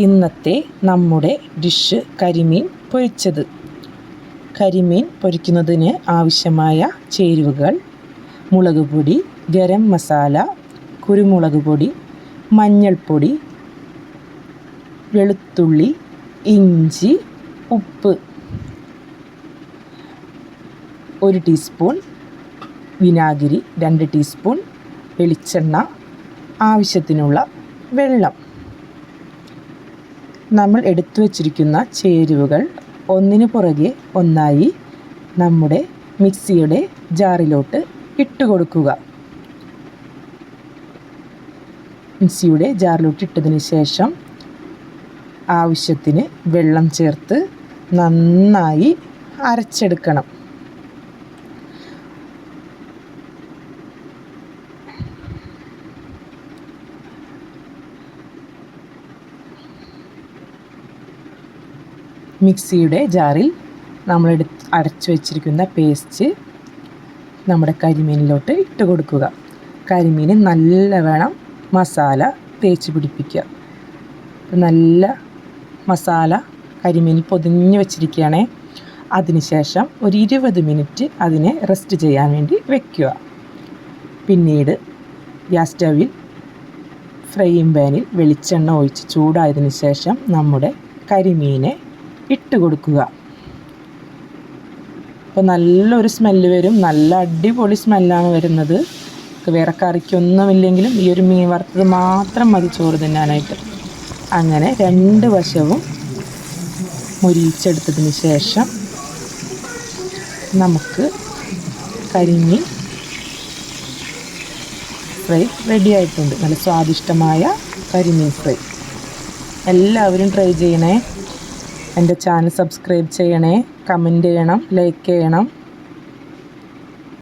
ഇന്നത്തെ നമ്മുടെ ഡിഷ് കരിമീൻ പൊരിച്ചത്. കരിമീൻ പൊരിക്കുന്നതിന് ആവശ്യമായ ചേരുവകൾ മുളക് പൊടി ഗരം മസാല കുരുമുളക് പൊടി മഞ്ഞൾപ്പൊടി വെളുത്തുള്ളി ഇഞ്ചി ഉപ്പ്. ഒരു ടീസ്പൂൺ വിനാഗിരി രണ്ട് ടീസ്പൂൺ വെളിച്ചെണ്ണ ആവശ്യത്തിനുള്ള വെള്ളം. നമ്മൾ എടുത്തു വച്ചിരിക്കുന്ന ചേരുവകൾ ഒന്നിനു പുറകെ ഒന്നായി നമ്മുടെ മിക്സിയുടെ ജാറിലോട്ട് ഇട്ട് കൊടുക്കുക. മിക്സിയുടെ ജാറിലോട്ട് ഇട്ടതിന് ശേഷം ആവശ്യത്തിന് വെള്ളം ചേർത്ത് നന്നായി അരച്ചെടുക്കണം. മിക്സിയുടെ ജാറിൽ നമ്മൾ എടുത്ത് അരച്ചു വച്ചിരിക്കുന്ന പേസ്റ്റ് നമ്മുടെ കരിമീനിലോട്ട് ഇട്ട് കൊടുക്കുക. കരിമീൻ നല്ല വേണം മസാല തേച്ച് പിടിപ്പിക്കുക. നല്ല മസാല കരിമീനിൽ പൊതിഞ്ഞ് വെച്ചിരിക്കുകയാണേ അതിനുശേഷം ഒരു ഇരുപത് മിനിറ്റ് അതിനെ റെസ്റ്റ് ചെയ്യാൻ വേണ്ടി വെക്കുക. പിന്നീട് ഗ്യാസ് സ്റ്റവിൽ ഫ്രൈയിങ് പാനിൽ വെളിച്ചെണ്ണ ഒഴിച്ച് ചൂടായതിനു ശേഷം നമ്മുടെ കരിമീനെ ഇട്ട് കൊടുക്കുക. അപ്പോൾ നല്ലൊരു സ്മെല്ല് വരും. നല്ല അടിപൊളി സ്മെല്ലാണ് വരുന്നത്. വേറെ കറിക്കൊന്നുമില്ലെങ്കിലും ഈ ഒരു മീൻ വറുത്തത് മാത്രം മതി ചോറ് തിന്നാനായിട്ട്. അങ്ങനെ രണ്ട് വശവും മുരിച്ചെടുത്തതിന് ശേഷം നമുക്ക് കരിമീൻ ഫ്രൈ റെഡി ആയിട്ടുണ്ട്. നല്ല സ്വാദിഷ്ടമായ കരിമീൻ ഫ്രൈ. എല്ലാവരും ട്രൈ ചെയ്യണേ. എന്റെ ചാനൽ സബ്സ്ക്രൈബ് ചെയ്യണേ കമന്റ് ചെയ്യണം ലൈക്ക് ചെയ്യണം.